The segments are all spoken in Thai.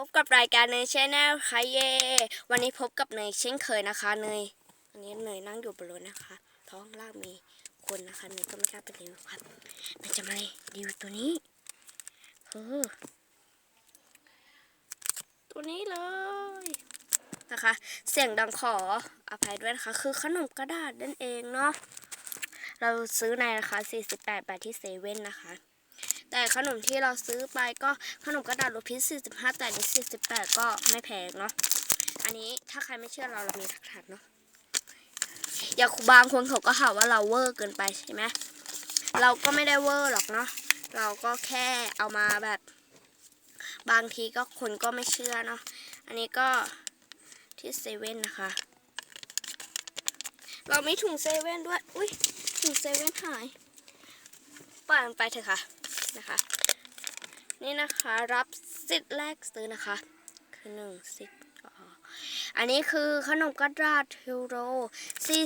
พบกับรายการเนยชแนลค่ะเย่วันนี้พบกับเนยเช่นเคยนะคะเนยวันนี้เนยนั่งอยู่บนรถนะคะ ท้องล่างมีคนนะคะเนยก็ไม่กล้าไปรีวิวครับเนยจะมารีวิวตัวนี้เออตัวนี้เลยนะคะ เสียงดังขออภัยด้วยนะคะ คือขนมกระดาษนั่นเองเนาะเราซื้อในราคา 48 บาทที่เซเว่นนะคะ แต่ขนมที่เราซื้อไปก็ขนมกระดาษรสพิษ45 แต่นนี้48 ก็ไม่แพงเนาะ อันนี้ถ้าใครไม่เชื่อเราเรามีหลักฐานเนาะ อย่าบางคนเขาก็หาว่าเราเวอร์เกินไปใช่ไหมเราก็ไม่ได้เวอร์หรอกเนาะ เราก็แค่เอามาแบบ บางทีก็คนก็ไม่เชื่อเนาะ อันนี้ก็ที่เซเว่นนะคะ เรามีถุงเซเว่นด้วย อุ้ยถุงเซเว่นหายปล่อยมันไปเถอะค่ะ นะคะ นี่นะคะรับสิทธิ์แรกซื้อนะคะ คือหนึ่งสิทธิ์อ๋ออันนี้คือขนมกระดาษฮิโร่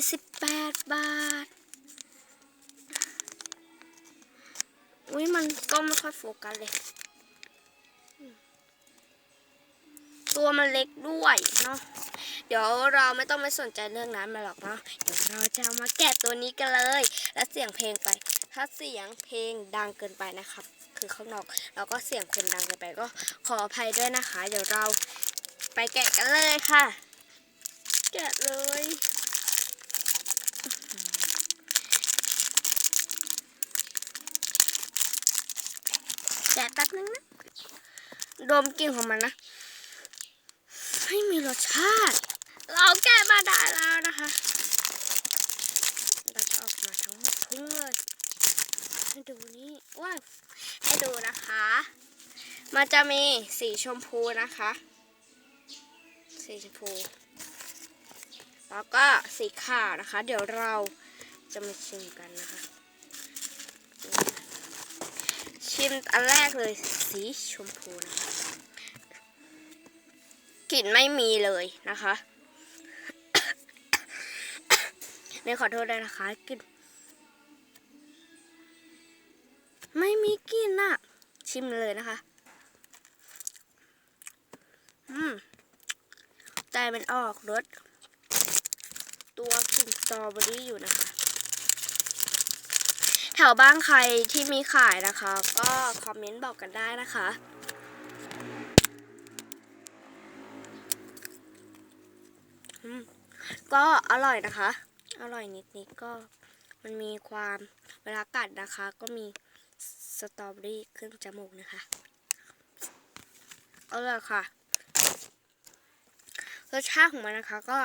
48 บาท อุ้ยมันก็ไม่ค่อยโฟกัสเลย ตัวมันเล็กด้วยเนาะ เดี๋ยวเราไม่ต้องไปสนใจเรื่องนั้นมาหรอกเนาะ เดี๋ยวเราจะมาแกะตัวนี้กันเลย และเสียงเพลงไป ถ้าเสียงเพลงดังเกินไปนะครับ คือข้างนอกแล้วก็เสียงคนดังเกินไปก็ขออภัยด้วยนะคะ เดี๋ยวเราไปแกะกันเลยค่ะ แกะเลยแกะแป๊บนึงนะดมกลิ่นของมันนะ ไม่มีรสชาติ เราแกะมาได้แล้วนะคะ เราจะออกมาทั้งหมดทุ่งเลย ให้ดูนี่ว้าให้ดูนะคะ มันจะมีสีชมพูนะคะ สีชมพู แล้วก็สีขาวนะคะ เดี๋ยวเราจะมาชิมกันนะคะ ชิมอันแรกเลยสีชมพูนะคะกลิ่นไม่มีเลยนะคะเนี่ยขอโทษด้วยนะคะกลิ่น ชิมเลยนะคะ อืมแต่มันออกรสตัวกลิ่นสตรอเบอรี่อยู่นะคะ แถวบ้านใครที่มีขายนะคะ ก็คอมเมนต์บอกกันได้นะคะก็อร่อยนะคะ อร่อยนิดๆก็มันมีความเวลากัดนะคะ ก็มี สตรอเบอรี่ขึ้นจมูกนะคะ เอร่อยค่ะ รสชาติของมันนะคะก็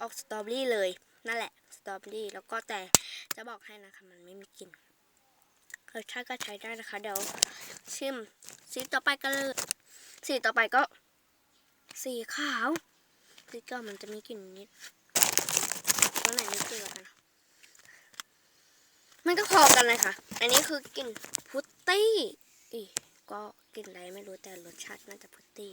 ออกสตรอเบอรี่เลย นั่นแหละ สตรอเบอรี่ แล้วก็แต่จะบอกให้นะคะ มันไม่มีกลิ่น รสชาติก็ใช้ได้นะคะ เดี๋ยวชิม สีต่อไปกันเลย สีต่อไปก็ สีขาว สีก่ามันจะมีกลิ่นนิดตัวไหนไม่กลิ่นกว่ากันอะ มันก็พอกันเลยค่ะ อันนี้คือกลิ่นพุตตี้อีก็กลิ่นอะไรไม่รู้แต่รสชาติน่าจะพุตตี้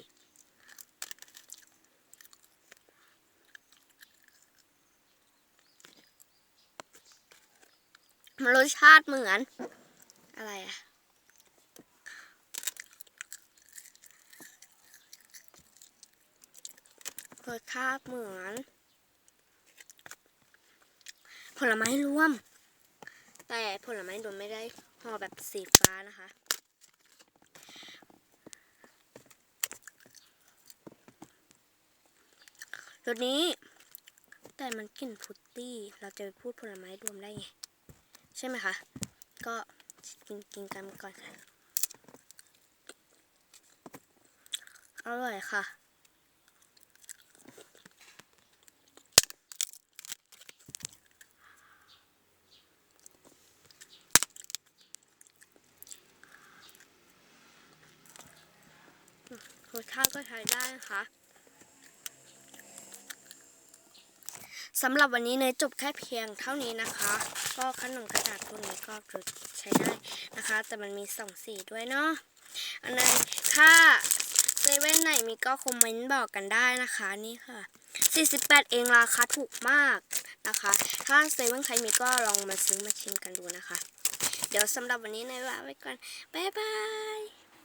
มันรสชาติเหมือน อะไรอะรสชาติเหมือน ผลไม้รวม แต่ผลไม้รวมไม่ได้ห่อแบบสีฟ้านะคะตัวนี้ แต่มันกลิ่นฟรุตตี้ เราจะไปพูดผลไม้รวมได้ไง ใช่ไหมคะ ก็กินกินกันก่อนค่ะ อร่อยค่ะ ร สชาติก็ใช้ได้นะคะสำหรับวันนี้เนยจบแค่เพียงเท่านี้นะคะ ก็ขนมกระดาษตัวนี้ก็ใช้ได้นะคะ แต่มันมีสองสีด้วยเนาะอันไหนถ้าเซเว่นไหนมีก็คอมเมนต์บอกกันได้นะคะนี่ค่ะ 48 เองราคาถูกมากนะคะ ถ้าเซเว่นใครมีก็ลองมาซื้อมาชิมกันดูนะคะ เดี๋ยวสำหรับวันนี้เนยลาไปก่อน บ๊ายบาย